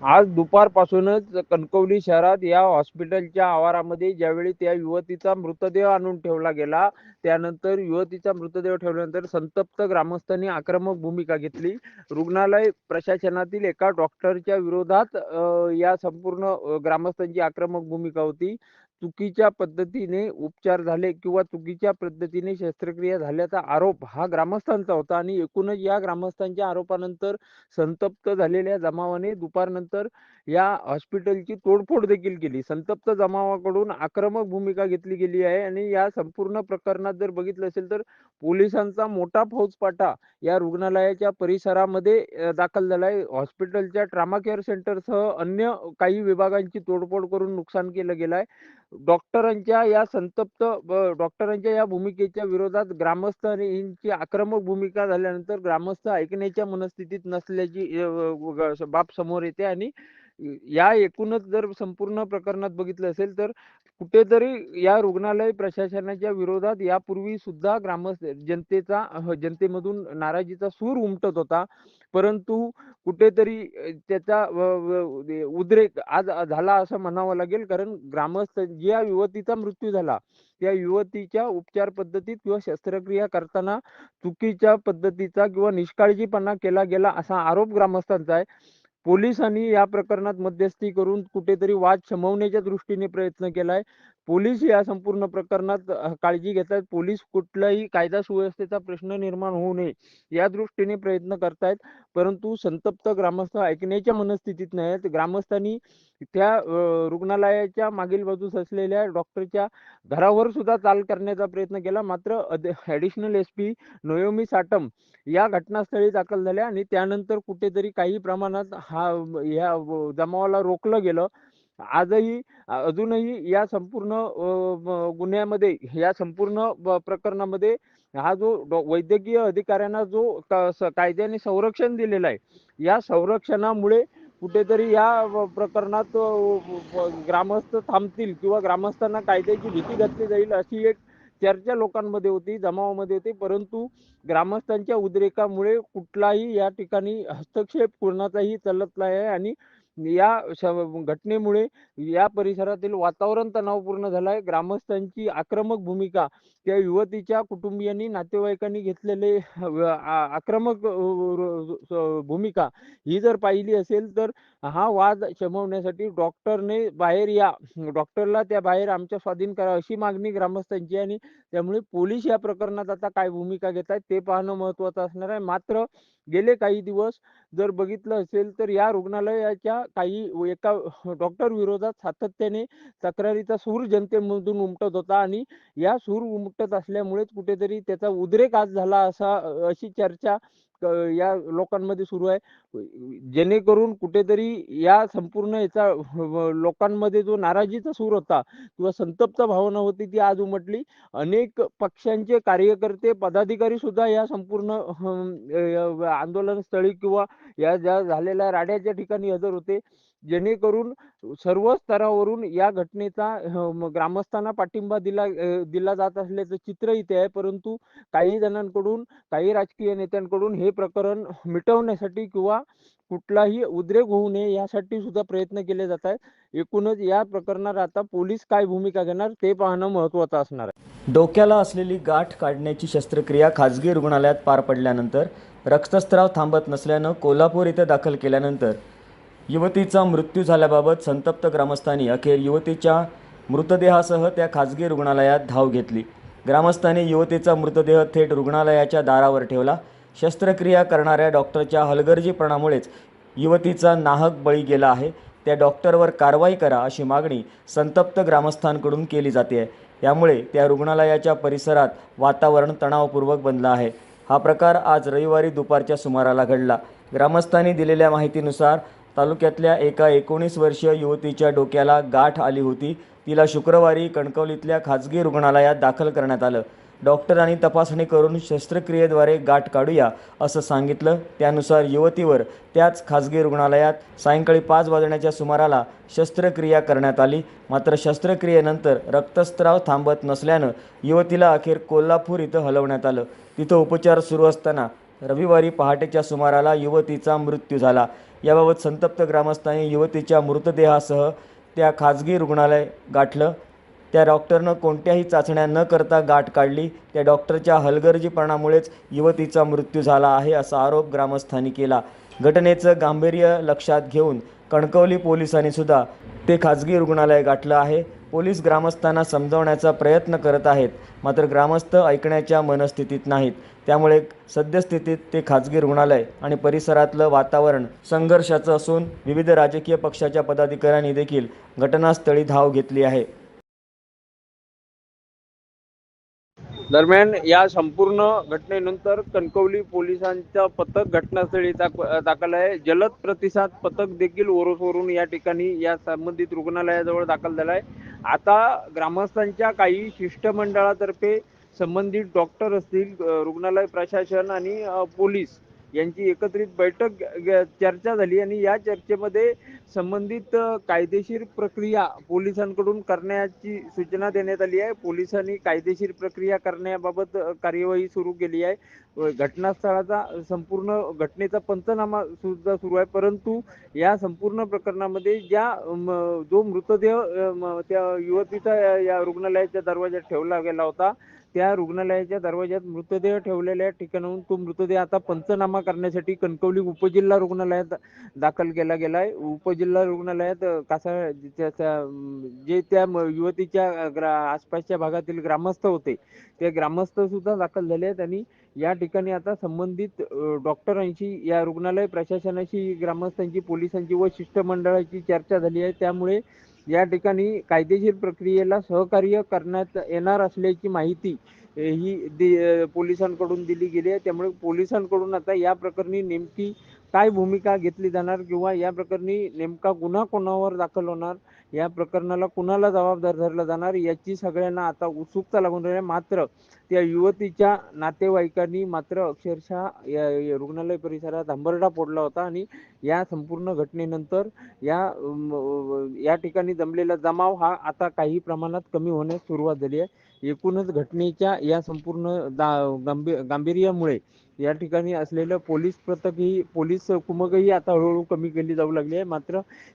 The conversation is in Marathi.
आज दुपारपासूनच कणकवली शहरात या हॉस्पिटलच्या आवारामध्ये ज्यावेळी त्या युवतीचा मृतदेह आणून ठेवला गेला त्यानंतर युवतीचा मृतदेह ठेवल्यानंतर संतप्त ग्रामस्थांनी आक्रमक भूमिका घेतली. रुग्णालय प्रशासनातील एका डॉक्टरच्या विरोधात या संपूर्ण ग्रामस्थांची आक्रमक भूमिका होती. चुकीच्या पद्धतीने उपचार झाले किंवा चुकीच्या पद्धतीने शस्त्रक्रिया झाल्याचा आरोप हा ग्रामस्थांचा होता. आणि एकूणच या ग्रामस्थांच्या आरोपानंतर संतप्त झालेल्या जमावाने दुपारनंतर या हॉस्पिटलची तोडफोड देखील केली. संतप्त जमावाकडून आक्रमक भूमिका घेतली गेली आहे आणि या संपूर्ण प्रकरणात जर बघितलं असेल तर पोलिसांचा मोठा फौजपाटा या रुग्णालयाच्या परिसरामध्ये दाखल झालाय हॉस्पिटलच्या ट्रामा केअर सेंटरसह अन्य काही विभागांची तोडफोड करून नुकसान केलं गेलं आहे. डॉक्टरांच्या या संतप्त डॉक्टरांच्या या भूमिकेच्या विरोधात ग्रामस्थ यांची आक्रमक भूमिका झाल्यानंतर ग्रामस्थ ऐकण्याच्या मनस्थितीत नसल्याची बाब समोर येते. आणि या एकूणच जर संपूर्ण प्रकरणात बघितलं असेल तर कुठेतरी या रुग्णालय प्रशासनाच्या विरोधात यापूर्वी सुद्धा ग्रामस्थ जनतेचा जनतेमधून नाराजीचा सूर उमटत होता. परंतु कुठेतरी त्याचा उद्रेक आज झाला असं म्हणावं लागेल. कारण ग्रामस्थ ज्या युवतीचा मृत्यू झाला त्या युवतीच्या उपचार पद्धतीत किंवा शस्त्रक्रिया करताना चुकीच्या पद्धतीचा किंवा निष्काळजीपणा केला गेला असा आरोप ग्रामस्थांचा आहे. पोलिसांनी या प्रकरणात मध्यस्थी करून कुठेतरी वाद शमवण्याच्या दृष्टीने प्रयत्न केलाय. पोलीस या संपूर्ण प्रकरणात काळजी घेत आहेत पोलीस कुठलाही कायदा सुव्यवस्थेचा प्रश्न निर्माण होऊ नये या दृष्टीने प्रयत्न करतायत. परंतु संतप्त ग्रामस्थ ऐकण्याच्या मनस्थितीत नाहीत. ग्रामस्थांनी त्या रुग्णालयाच्या मागील बाजूस असलेल्या डॉक्टरच्या घरावर सुद्धा चाल करण्याचा प्रयत्न केला. मात्र ऍडिशनल एस पी नोयोमी साटम या घटनास्थळी दाखल झाल्या आणि त्यानंतर कुठेतरी काही प्रमाणात हा या जमावाला रोखलं गेलं. आजही अजूनही या संपूर्ण गुन्ह्यामध्ये या संपूर्ण प्रकरणामध्ये हा जो डॉ- वैद्यकीय अधिकाऱ्यांना जो कायद्याने संरक्षण दिलेलं आहे या संरक्षणामुळे कुठेतरी या प्रकरणात ग्रामस्थ थांबतील किंवा ग्रामस्थांना कायद्याची भीती घातली जाईल अशी एक चर्चा लोकांमध्ये होती जमावामध्ये होती. परंतु ग्रामस्थांच्या उद्रेकामुळे कुठलाही या ठिकाणी हस्तक्षेप कोणाचाही चालत नाही आहे आणि या घटनेमुळे या परिसरातील वातावरण तणावपूर्ण झालं आहे ग्रामस्थांची आक्रमक भूमिका त्या युवतीच्या कुटुंबियांनी नातेवाईकांनी घेतलेले आक्रमक भूमिका ही जर पाहिली असेल तर हा वाद शमवण्यासाठी डॉक्टरने बाहेर या. डॉक्टरला त्या बाहेर आमच्या स्वाधीन करा अशी मागणी ग्रामस्थांची आणि त्यामुळे पोलीस या प्रकरणात आता काय भूमिका घेत आहेत ते पाहणं महत्वाचं असणार आहे. मात्र गेले काही दिवस जर बघितलं असेल तर या रुग्णालयाच्या काही एका डॉक्टर विरोधात सातत्याने तक्रारीचा सूर जनतेमधून उमटत होता आणि या सूर उमटत असल्यामुळेच कुठेतरी त्याचा उद्रेक आज झाला असा अशी चर्चा या लोकांमध्ये सुरू आहे. जेणेकरून कुठेतरी या संपूर्ण याचा लोकांमध्ये जो नाराजीचा सूर होता किंवा संतप्त भावना होती ती आज उमटली. अनेक पक्षांचे कार्यकर्ते पदाधिकारी सुद्धा या संपूर्ण आंदोलन स्थळी किंवा या ज्या झालेल्या राड्याच्या ठिकाणी हजर होते. जेणेकरून सर्व स्तरावरून या घटनेचा ग्रामस्थांना पाठिंबा दिला दिला जात असल्याचं चित्र इथे आहे. परंतु काही जणांकडून काही राजकीय नेत्यांकडून हे प्रकरण मिटवण्यासाठी किंवा कुठलाही उद्रेक होऊ नये यासाठी सुद्धा प्रयत्न केले जात आहेत. एकूणच या प्रकरणात आता पोलीस काय भूमिका घेणार ते पाहणं महत्वाचं असणार आहे. डोक्याला असलेली गाठ काढण्याची शस्त्रक्रिया खाजगी रुग्णालयात पार पडल्यानंतर रक्तस्त्राव थांबत नसल्यानं कोल्हापूर इथं दाखल केल्यानंतर युवतीचा मृत्यू झाल्याबाबत संतप्त ग्रामस्थांनी अखेर युवतीच्या मृतदेहासह त्या खाजगी रुग्णालयात धाव घेतली. ग्रामस्थांनी युवतीचा मृतदेह थेट रुग्णालयाच्या दारावर ठेवला. शस्त्रक्रिया करणाऱ्या डॉक्टरच्या हलगर्जीपणामुळेच युवतीचा नाहक बळी गेला आहे. त्या डॉक्टरवर कारवाई करा अशी मागणी संतप्त ग्रामस्थांकडून केली जाते आहे. यामुळे त्या रुग्णालयाच्या परिसरात वातावरण तणावपूर्वक बनलं आहे. हा प्रकार आज रविवारी दुपारच्या सुमाराला घडला. ग्रामस्थांनी दिलेल्या माहितीनुसार तालुक्यातल्या एका एकोणीस वर्षीय युवतीच्या डोक्याला गाठ आली होती. तिला शुक्रवारी कणकवलीतल्या खाजगी रुग्णालयात दाखल करण्यात आलं. डॉक्टरांनी तपासणी करून शस्त्रक्रियेद्वारे गाठ काढूया असं सांगितलं. त्यानुसार युवतीवर त्याच खाजगी रुग्णालयात सायंकाळी पाच वाजण्याच्या सुमाराला शस्त्रक्रिया करण्यात आली. मात्र शस्त्रक्रियेनंतर रक्तस्त्राव थांबत नसल्यानं युवतीला अखेर कोल्हापूर इथं हलवण्यात आलं. तिथं उपचार सुरू असताना रविवारी पहाटेच्या सुमाराला युवतीचा मृत्यू झाला. याबाबत संतप्त ग्रामस्थांनी युवतीच्या मृतदेहासह त्या खाजगी रुग्णालय गाठलं. त्या डॉक्टरनं कोणत्याही चाचण्या न करता गाठ काढली. त्या डॉक्टरच्या हलगर्जीपणामुळेच युवतीचा मृत्यू झाला आहे असा आरोप ग्रामस्थांनी केला. घटनेचं गांभीर्य लक्षात घेऊन कणकवली पोलिसांनी सुद्धा ते खाजगी रुग्णालय गाठलं आहे. पोलीस ग्रामस्थांना समजावण्याचा प्रयत्न करत आहेत मात्र ग्रामस्थ ऐकण्याच्या मनस्थितीत नाहीत. त्यामुळे सद्यस्थितीत ते खाजगी रुग्णालय आणि परिसरातलं वातावरण संघर्षाचं असून विविध राजकीय पक्षाच्या पदाधिकाऱ्यांनी देखील घटनास्थळी धाव घेतली आहे. दरम्यान या संपूर्ण घटनेनंतर कणकवली पोलिसांचं पथक घटनास्थळी दाख दाखल आहे. जलद प्रतिसाद पथक देखील ओरोसवरून या ठिकाणी या संबंधित रुग्णालयाजवळ दाखल झालं आहे. आता ग्रामस्थांच्या काही शिष्टमंडळातर्फे संबंधित डॉक्टर असतील रुग्णालय प्रशासन आणि पोलीस यांची एकत्रित बैठक चर्चा झाली आणि या चर्चेमध्ये संबंधित कायदेशीर प्रक्रिया पोलिसांकडून करण्याची सूचना देण्यात आली आहे. पोलिसांनी कायदेशीर प्रक्रिया करण्याबाबत कार्यवाही सुरू केली आहे. घटनास्थळाचा संपूर्ण घटनेचा पंचनामा सुद्धा सुरू आहे. परंतु या संपूर्ण प्रकरणामध्ये ज्या म, जो मृतदेह म, त्या युवतीचा या- या रुग्णालयाच्या दरवाज्यात ठेवला गेला होता त्या रुग्णालयाच्या दरवाज्यात मृतदेह ठेवलेल्या ठिकाणाहून तो मृतदेह आता पंचनामा करण्यासाठी कणकवली उपजिल्हा रुग्णालयात दाखल केला गेलाय. उपजिल्हा रुग्णालयात कासा जे त्या युवतीच्या ग्रा आसपासच्या भागातील ग्रामस्थ होते ते ग्रामस्थ सुद्धा दाखल झाले आहेत आणि या ठिकाणी आता संबंधित डॉक्टरांशी या रुग्णालय प्रशासनाशी ग्रामस्थांची पोलिसांची व शिष्टमंडळाची चर्चा झाली आहे. त्यामुळे या ठिकाणी कायदेशीर प्रक्रियेला सहकार्य करण्यात येणार असल्याची माहिती ही दि पोलिसांकडून दिली गेली आहे. त्यामुळे पोलिसांकडून आता या प्रकरणी नेमकी काय भूमिका घेतली जाणार किंवा या प्रकरणी नेमका गुन्हा कोणावर दाखल होणार या प्रकरणाला कुणाला जबाबदार धरलं जाणार याची सगळ्यांना आता उत्सुकता लागून राहिली आहे. मात्र त्या युवतीच्या नातेवाईकांनी मात्र अक्षरशः या रुग्णालय परिसरात हंबरडा फोडला होता आणि या संपूर्ण घटनेनंतर या या ठिकाणी जमलेला जमाव हा आता काही प्रमाणात कमी होण्यास सुरुवात झाली आहे एकूणच घटनेच्या या संपूर्ण दा गांभीर गांभीर्यामुळे या ठिकाणी असलेलं पोलीस पथकही पोलीस कुमकही आता हळूहळू कमी केली जाऊ लागली आहे. मात्र